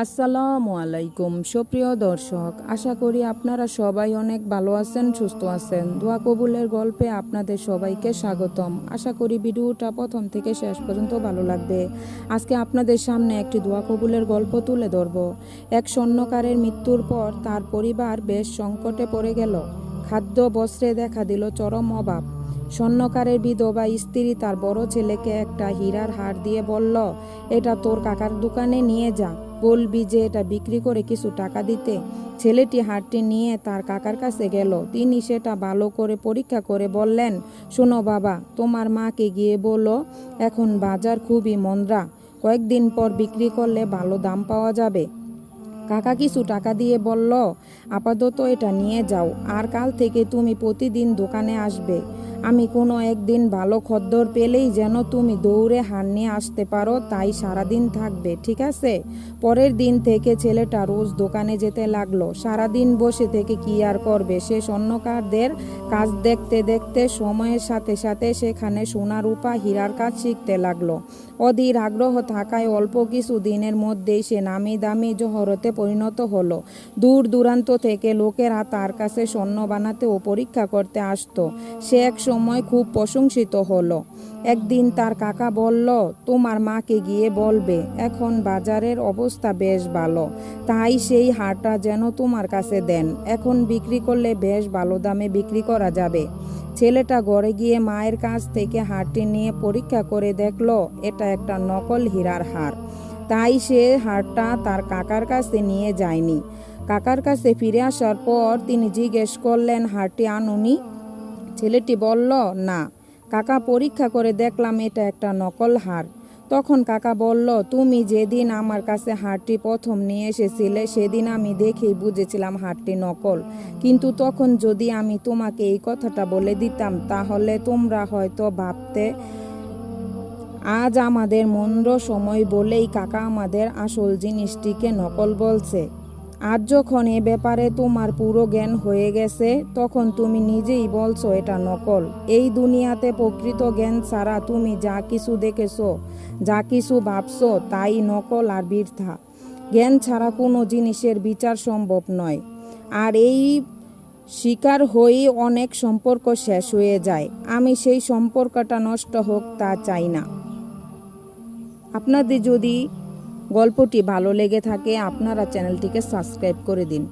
আসসালামু আলাইকুম। সুপ্রিয় দর্শক, আশা করি আপনারা সবাই অনেক ভালো আছেন, সুস্থ আছেন। দোয়া কবুলের গল্পে আপনাদের সবাইকে স্বাগতম। আশা করি ভিডিওটা প্রথম থেকে শেষ পর্যন্ত ভালো লাগবে। আজকে আপনাদের সামনে একটি দোয়া কবুলের গল্প তুলে ধরব। এক স্বর্ণকারের মৃত্যুর পর তার পরিবার বেশ সংকটে পড়ে গেল। খাদ্য বস্ত্রে দেখা দিল চরম অভাব। স্বর্ণকারের বিধবা স্ত্রী তার বড় ছেলেকে একটা হীরার হার দিয়ে বলল, এটা তোর কাকার দোকানে নিয়ে যা। বলবি যে এটা বিক্রি করে কিছু টাকা দিতে। ছেলেটি হারটি নিয়ে তার কাকার কাছে গেল। তিনি সেটা ভালো করে পরীক্ষা করে বললেন, শোনো বাবা, তোমার মাকে গিয়ে বলো, এখন বাজার খুবই মন্দা কয়েকদিন পর বিক্রি করলে ভালো দাম পাওয়া যাবে। কাকা কিছু টাকা দিয়ে বলল, আপাতত এটা নিয়ে যাও। আর কাল থেকে তুমি প্রতিদিন দোকানে আসবে। আমি কোনো একদিন ভালো খদ্দর পেলেই যেন তুমি দৌড়ে হার নিয়ে আসতে পারো, তাই সারাদিন থাকবে, ঠিক আছে? পরের দিন থেকে ছেলেটা রোজ দোকানে যেতে লাগল। সারাদিন বসে থেকে কি আর করবে? সে স্বর্ণকারদের কাজ দেখতে দেখতে সময়ের সাথে সাথে সেখানে সোনা রূপা হীরার কাজ শিখতে লাগল। অধীর আগ্রহ থাকায় অল্প কিছু দিনের মধ্যেই সে নামি দামি জহরতে পরিণত হলো। দূর দূরান্ত থেকে লোকেরা তার কাছে স্বর্ণ বানাতে ও পরীক্ষা করতে আসতো। সে এক সময় খুব প্রশংসিত হলো। একদিন তার কাকা বলল, তোমার মাকে গিয়ে বলবে, এখন বাজারের অবস্থা বেশ ভালো, তাই সেই হারটা যেন তোমার কাছে দেন। এখন বিক্রি করলে বেশ ভালো দামে বিক্রি করা যাবে। ছেলেটা ঘরে গিয়ে মায়ের কাছ থেকে হারটি নিয়ে পরীক্ষা করে দেখল, এটা একটা নকল হীরার হার। তাই সে হারটা তার কাকার কাছে নিয়ে যায়নি। কাকার কাছে ফিরে আসার পর তিনি জিজ্ঞেস করলেন, হারটি আনুনি? ছেলেটি বলল, না, কাকা পরীক্ষা করে দেখলাম এটা একটা নকল হার। তখন কাকা বলল, তুমি যেদিন আমার কাছে হারটি প্রথম নিয়ে এসেছিলে, সেদিন আমি দেখেই বুঝেছিলাম হারটি নকল। কিন্তু তখন যদি আমি তোমাকে এই কথাটা বলে দিতাম, তাহলে তোমরা হয়তো ভাবতে, আজ আমাদের মন্দ সময় বলেই কাকা আমাদের আসল জিনিসটিকে নকল বলছে। আজ যখন এ ব্যাপারে তোমার পুরো জ্ঞান হয়ে গেছে, তখন তুমি নিজেই বলছো এটা নকল। এই দুনিয়াতে প্রকৃত জ্ঞান ছাড়া তুমি যা কিছু দেখেছ, যা কিছু ভাবছ, তাই নকল আর বৃথা। জ্ঞান ছাড়া কোনো জিনিসের বিচার সম্ভব নয়। আর এই শিকার হয়েই অনেক সম্পর্ক শেষ হয়ে যায়। আমি সেই সম্পর্কটা নষ্ট হোক তা চাই না। আপনাদের যদি গল্পটি ভালো লেগে থাকে আপনারা চ্যানেলটিকে সাবস্ক্রাইব করে দিন।